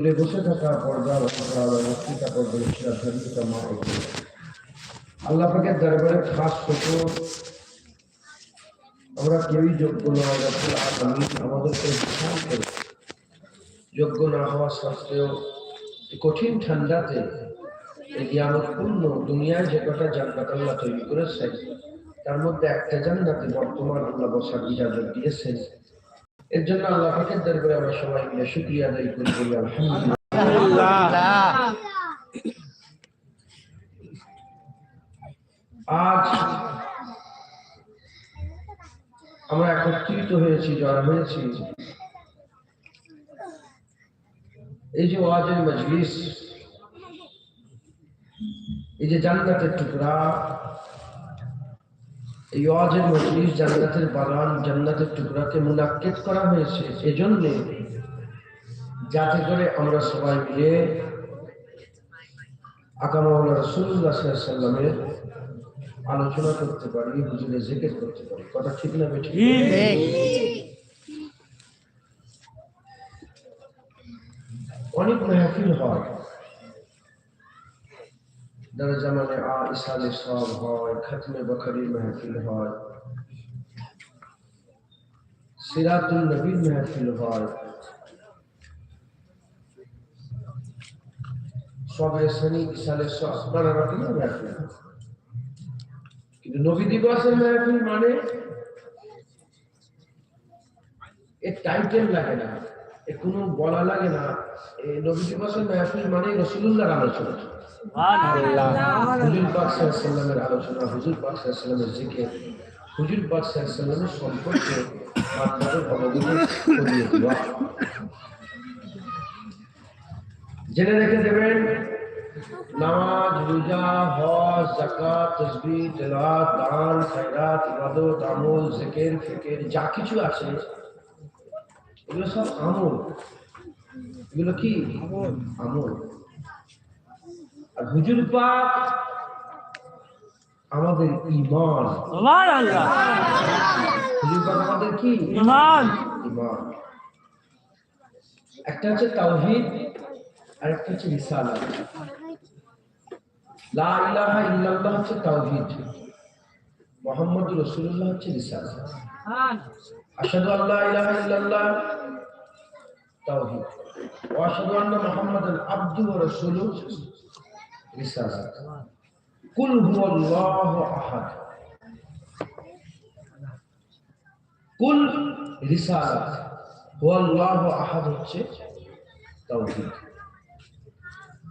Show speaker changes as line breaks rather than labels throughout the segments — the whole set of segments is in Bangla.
দূরে বসে থাকা পর্দা বক্তৃতা পর্দা শ্রদ্ধান্বিতা মা আল্লাহ পাকের দরবারে খাস শুকর। আমরা কেউই যোগ্য নয় রব্বুল আমাদেরকে বিশাল করে। যোগ্য না হওয়া সত্ত্বেও কঠিন ঠান্ডাতে এই নিয়ামতপূর্ণ দুনিয়ায় যে কটা জান্নাত আল্লাহ তৈরি করেছেন তার মধ্যে একটা জান্নাতে বর্তমান আল্লাহ বসার ইজাজত দিয়েছেন। এর জন্য আল্লাহ পাকের দরবারে আমরা সবাই মিলে শুকরিয়া আদায় করি আলহামদুলিল্লাহ। আজ আমরা একত্রিত হয়েছি যারা হয়েছি। এই যে ওয়াজের মজলিস, এই যে জান্নাতের টুকরা এই ওয়াজের মজলিস জান্নাতের বাগান জান্নাতের টুকরাকে মুনাক্কেদ করা হয়েছে। এজন্য যাতে করে আমরা সবাই মিলে আকামাউল্লাহ রসুল্লাহ সাল্লামের আলোচনা করতে পারি হুজুরে জেকের করতে পারি। কথা ঠিক না বেঠিক? অনেক মেহফিল হয়। যারা জামানে আ ইসালে সব হয় খাতমে বখারির মেহফিল হয় সিরাতুল নবীর মেহফিল হয় শনি ইসালে সব নানা রকমের কিন্তু নবী দিবসের মেহফিল মানে এর টাইটেল লাগে না, এ কোনো বলা লাগে না এই নবী দিবসের মেহফিল মানে রসুল্লাহর আলোচনা। হুজুর পাক সাল্লামের আলোচনা হুজুর পাক সাল্লামের জিকির হুজুর পাক সাল্লামের সম্পর্কে আপনাদের অবগত করিয়ে দেওয়া জেনে রেখে দেবেন নামাজ রোজা হজ জাকাত তসবিহ তেলাওয়াত দান খায়রাত ইবাদত আমল জিকির ফিকির যা কিছু আছে এগুলো সব আমল। এগুলো কি? আমল। আর হুজুর পাক আমাদের ইমান
আল্লাহ
হুজুর পাক আমাদের কি?
ইমান
ইমান একটা হচ্ছে তাওহীদ আর একটা হচ্ছে রিসালাত। লা ইলাহা ইল্লাল্লাহ হচ্ছে তাওহীদ। মুহাম্মদুর রাসূলুল্লাহ হচ্ছে রিসালাত। আশহাদু আল্লা ইলাহা ইল্লাল্লাহ তাওহীদ। ওয়া আশহাদু আন্না মুহাম্মাদান আবদুহু ওয়া রাসূলুহু। রিসালাত কুল হুয়াল্লাহু আহাদ। কুল রিসালাত। হুয়াল্লাহু আহাদ হচ্ছে তাওহীদ।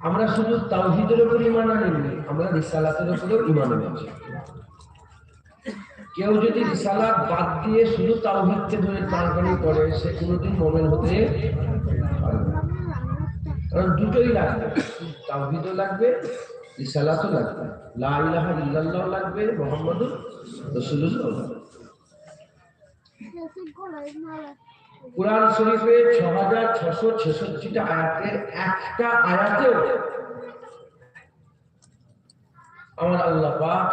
আমরা শুধু তাওহীদের উপর ঈমান আনিনি আমরা রিসালাতের উপরেও ঈমান আনছি কেউ যদি রিসালাত বাদ দিয়ে শুধু তাওহীদকে ধরে টানাটানি করে সে কোনোদিন মোমেন হতে পারবে না। কারণ দুটোই লাগবে। তাওহীদও লাগবে, রিসালাতও লাগবে। লা ইলাহা ইল্লাল্লাহ লাগবে, মুহাম্মাদুর রাসূলুল্লাহ। কোরআন শরীফে ছ হাজার ছশো ছেষট্টিটা আয়াতের একটা আয়াতেও আমার আল্লাহ পাক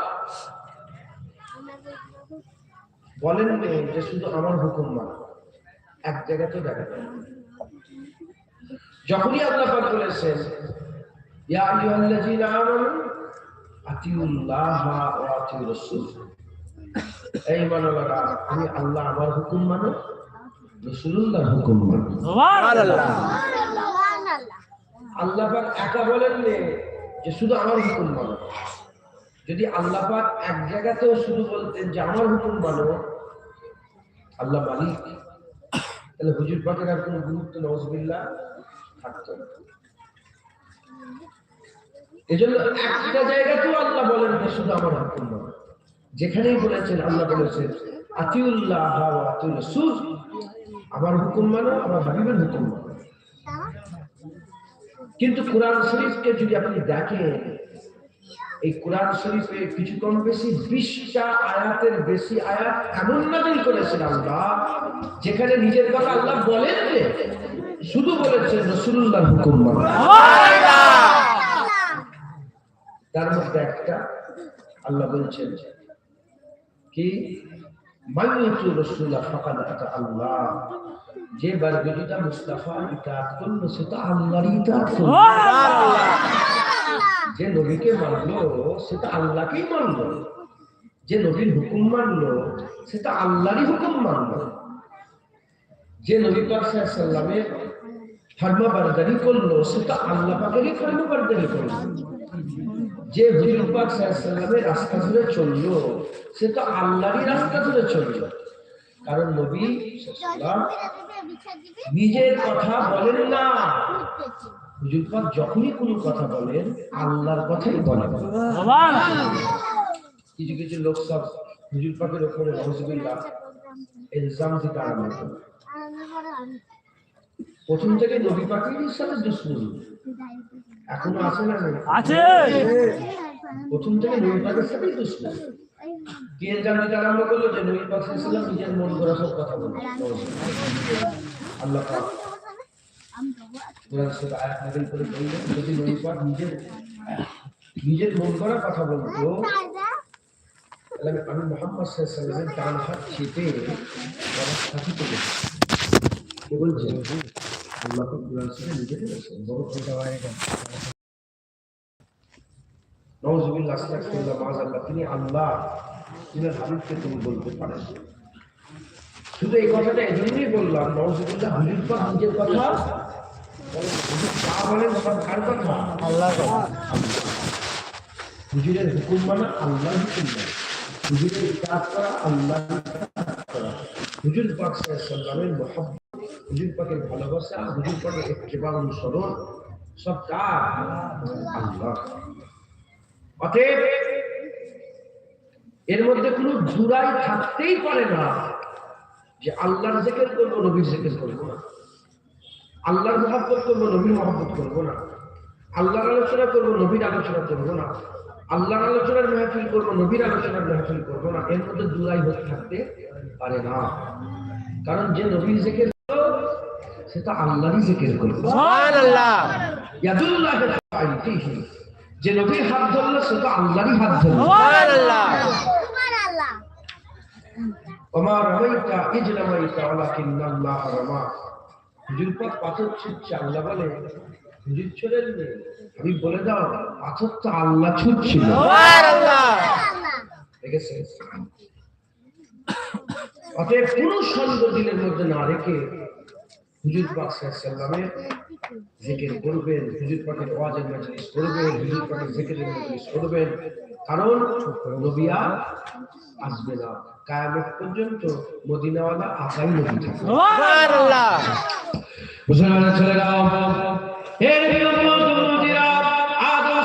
বলেন যে শুধু আমার হুকুম মান এক জায়গাতে দেখা যায়। যখনই আল্লাহ পাক বলেছেন ইয়া আইয়ুহাল্লাযীনা আমানু আতিউল্লাহ ওয়া আতিউর রাসূল এই মানবরা আমি আল্লাহ আমার হুকুম মানো? হুকুম মানো।
আল্লাহ
আল্লাহ পাক একা বলেন যে শুধু আমার হুকুম মানো। যদি আল্লাহ পাক এক জায়গাতেও শুধু বলতেন যে আমার হুকুম মানো আল্লাহ মালিক। তাহলে হুজুর পাকের আর কোনো গুরুত্ব নজবিল্লা থাকতো না। এজন্য একটা জায়গাতেও আল্লাহ বলেন যে শুধু আমার মানো যেখানেই বলেছেন, আল্লাহ বলেছেন, আতিউল্লাহ আমার হুকুম মানো, আমার হাবিবের হুকুম মানো। কিন্তু কোরআন শরীফকে যদি আপনি দেখেন, এই কোরআন শরীফে কিছু কম বেশি বিশটা আয়াতের বেশি আয়াত এমন নাজিল করেছেন আল্লাহ, যেখানে নিজের কথা আল্লাহ বলেন শুধু বলেছেন রসুল্লাহ হুকুম মানো। তার মধ্যে একটা আল্লাহ বলছেন কি? মাইয়াতু রাসূলুল্লাহ ফাকাদ আতা আল্লাহ। যে বরগদিটা মুস্তাফা ইতাআত করল সেটা আল্লাহরই ইতাআত করল যে নবীকে মানলো সেটা আল্লাহকেই মানলো। যে নবীর হুকুম মানলো সেটা আল্লাহরই হুকুম মানলো। যে নবী পাক সাল্লামের ফরমাবরদারি করল সেটা আল্লাহ পাকেরই ফরমাবরদারি করল। যে হুজুর পাক রাস্তা ধরে চলল তো আল্লাহরই রাস্তা ধরে চলল। কারণ নবী নিজের কথা বলেন না। হুজুর যখনই কোনো কথা বলেন, আল্লাহর কথাই বলেন। কিছু কিছু লোক সব হুজুর পাকের ওপরে নজরুল্লাহ ইলজাম দিতে আরম্ভ প্রথম থেকে নবী পাকের সাথে এখনও আছে না
আছে।
প্রথম থেকে নবী পাকের সাথেই দুশ্মনী কি ইলজাম দিতে আরম্ভ করল যে নবী পাক সাল্লাল্লাহু নিজের মন করা সব কথা বলে আল্লাহ পাক কোরআন সূরা আয়াত নাযিল করে বললেন যদি নবী পাক নিজের নিজের মন করা কথা বলতো তাহলে আমি- মোহাম্মদ সাল্লামের ডান হাত চেপে আমার সাথে চলে কে বলছে? আল্লাহ কোরআন বড় কথা নওয়াজুবিল্লাহ আস্তাগফিরুল্লাহ মাআযাল্লাহ তিনি আল্লাহ তিনি হাবিবকে তুমি বলতে পারেন। শুধু এই কথাটা এজন্যই বললাম নওয়াজুবিল্লাহ পাক নিজের কথা। যা বলেন সব কার কথা?
আল্লাহ
হুজুরের হুকুম মানা হুকুম মানা হুজুরের কাজ করা আল্লাহ করা। হুজুর পাক সাল্লামের মহব্বত হুজুর পাকের ভালোবাসা হুজুর পাকের ইত্তেবা অনুসরণ সব কার? আল্লাহ। অতএব এর মধ্যে কোনো জুড়াই থাকতেই পারে না যে আল্লাহর জেকের করব নবীর জেকের করব না। আল্লাহর মহাব্বত করব নবীর মহাব্বত করব না। আল্লাহর আলোচনা করব নবীর আলোচনা করব না। আল্লাহর আলোচনার মেহফিল করব নবীর আলোচনার মেহফিল করব না। এর মধ্যে দুলাই হতে থাকতে পারে না। কারণ যে নবীর জেকের সেটা আল্লাহরই জেকের করব
সুবহানাল্লাহ।
ইয়াদুল্লাহ আইতিহি। যে নবীর হাত ধরলো সেটা আল্লাহরই হাত ধরলো।
সুবহানাল্লাহ।
রমাইতা ইজ রমাইতা ওয়ালাকিন্নাল্লাহ রমা। হুজুর পাক পাথর ছুটছে আল্লাহ বলে হুজুর ছোড়েন আমি বলে দাও পাথর তো আল্লাহ ছুটছিল। দেখেছে? অতএব কোন সন্দেহ দিলের মধ্যে না রেখে হুজুর পাক সাল্লামের জিকির করবেন হুজুর পাকের ওয়াজের মজলিস করবেন হুজুর পাকের জিকিরের মজলিস করবেন। কারণ নবিয়া আসবে না কায়ামত পর্যন্ত মদিনাওয়ালা আকাই নবী
সুবহানাল্লাহ।
মুসলমানের ছেলেরা? হে নবী উম্মত আদম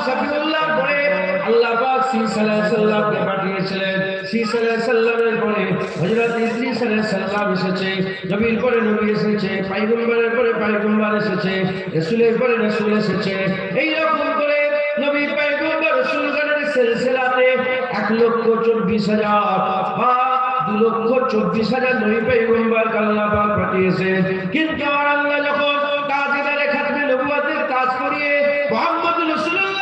সালামকে পাঠিয়েছিলেন? চব্বিশ হাজার বা লক্ষ চব্বিশ হাজার নবী পাঠিয়েছে। কিন্তু আমার আল্লাহ যখন কাজ করিয়ে মোহাম্মদ দিলেন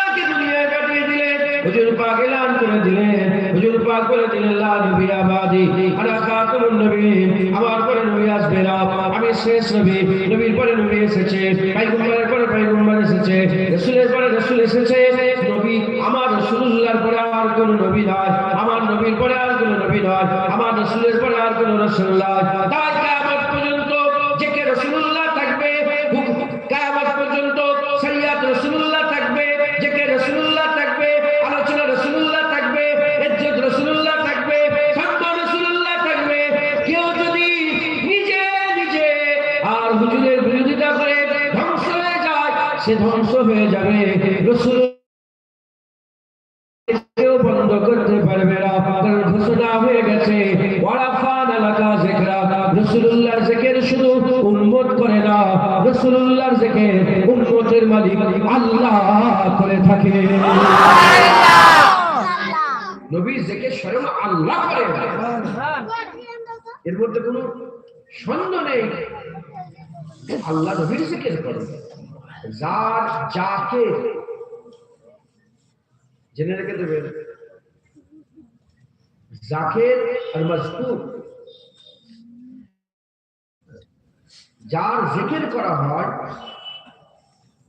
হুজুর পাক এলান করে দিলেন। হুজুর পাক বলে দিলেন, লা নবী আবাদি, আনা খাতুমুন নবী। আমার পরে নবী আসবে না। আমি শেষ নবী। নবীর পরে নবী এসেছে। পয়গম্বরের পরে পয়গম্বর এসেছে। রাসূলের পরে রাসূল এসেছে। নবী, আমার রাসূলুল্লাহর পরে আর কোনো নবী নয় আমার নবীর পরে আর কোনো নবী নয় আমার রাসূলের পরে আর কোনো রাসূল নয় তাই কিয়ামত হয়ে যাবে। রসুল কেউ বন্ধ করতে পারবে না। কারণ ঘোষণা হয়ে গেছে। ওয়ারাফান এলাকা জেকরা রসুল্লাহর জেকের শুধু উন্মত করে না। রসুল্লাহর জেকের উন্মতের মালিক আল্লাহ করে থাকে। নবীর জেকের স্বয়ং আল্লাহ করে এর মধ্যে কোনো সন্দেহ নেই। আল্লাহ নবীর জিকির করে যার যাকে জেনে রেখে দেবেন জাকের আর মজকুর যার জেকের করা হয়,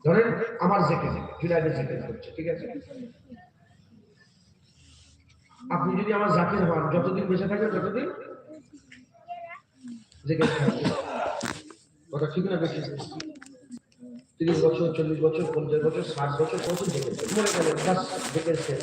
ধরেন আমার জেকের জুলাইদের জেকের করছে, ঠিক আছে? আপনি যদি আমার জাকির হন, যতদিন বেঁচে থাকবেন ততদিন জেকের কথা ঠিক না বেশি? তিরিশ বছর চল্লিশ বছর পঞ্চাশ বছর ষাট বছর জেকের মরে গেলেন বাস জেকের শেষ